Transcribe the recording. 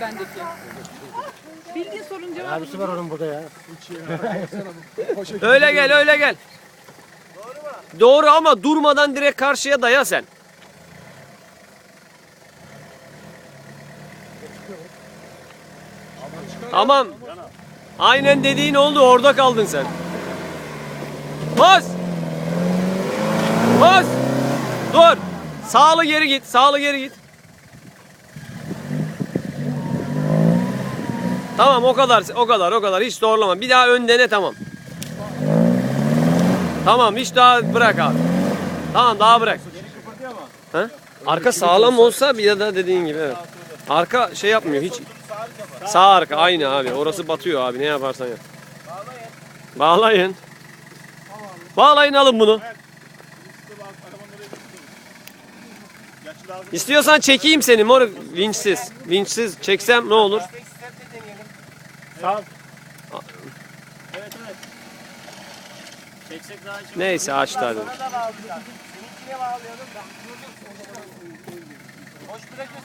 bendeki. Bildiğin sorunun cevabı. Abisi var onun burada ya. Öyle gel öyle gel. Doğru ama durmadan direkt karşıya daya sen. Tamam. Aynen dediğin oldu orada kaldın sen. Bas. Bas. Dur. Sağlı geri git. Sağlı geri git. Tamam o kadar o kadar o kadar hiç zorlama. Bir daha ön dene tamam. Tamam hiç daha bırak abi. Tamam daha bırak. Ha? Arka sağlam olsa bir de dediğin gibi evet. Arka şey yapmıyor hiç. Sağ arka aynı abi. Orası batıyor abi ne yaparsan yap. Bağlayın. Bağlayın alın bunu. İstiyorsan çekeyim seni mor vinçsiz. Vinçsiz çeksem ne olur? Sağ ol. Evet evet. Çeksek daha iyi. Neyse açtı hadi. Sana da bağlayacağız. Seninkine bağlayalım da. Boş bırakıyorsun.